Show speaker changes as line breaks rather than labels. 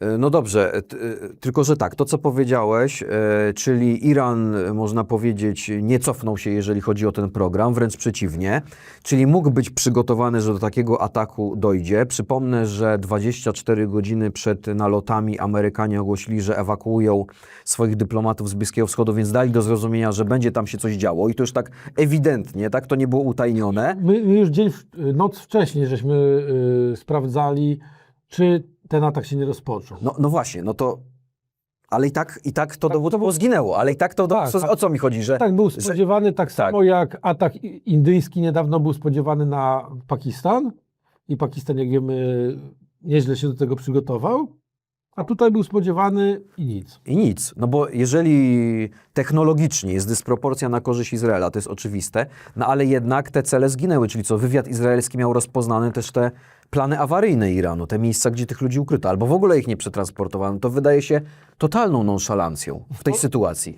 E, No dobrze, e, e, tylko że tak, to co powiedziałeś, czyli Iran, można powiedzieć, nie cofnął się, jeżeli chodzi o ten program, wręcz przeciwnie, czyli mógł być przygotowany, że do takiego ataku dojdzie. Przypomnę, że 24 godziny przed nalotami Amerykanie ogłosili, że ewakuują swoich dyplomatów z Bliskiego Wschodu, więc dali do zrozumienia, że będzie tam się coś działo i to już tak ewidentnie, tak, to nie było utajnione.
My, już dzień, noc wcześniej żeśmy y, sprawdzali, czy ten atak się nie rozpoczął.
No, no właśnie, no to. Ale i tak, i tak to
Tak,
dowództwo
to był-
zginęło, ale i tak to.
Tak,
co,
tak.
o co mi chodzi, że.
Tak był spodziewany, tak samo jak atak indyjski niedawno był spodziewany na Pakistan i Pakistan, jak wiemy, nieźle się do tego przygotował, a tutaj był spodziewany i nic.
I nic. No bo jeżeli technologicznie jest dysproporcja na korzyść Izraela, to jest oczywiste, no ale jednak te cele zginęły, czyli co, wywiad izraelski miał rozpoznane też te plany awaryjne Iranu, te miejsca, gdzie tych ludzi ukryto, albo w ogóle ich nie przetransportowano. To wydaje się totalną nonszalancją w tej sytuacji.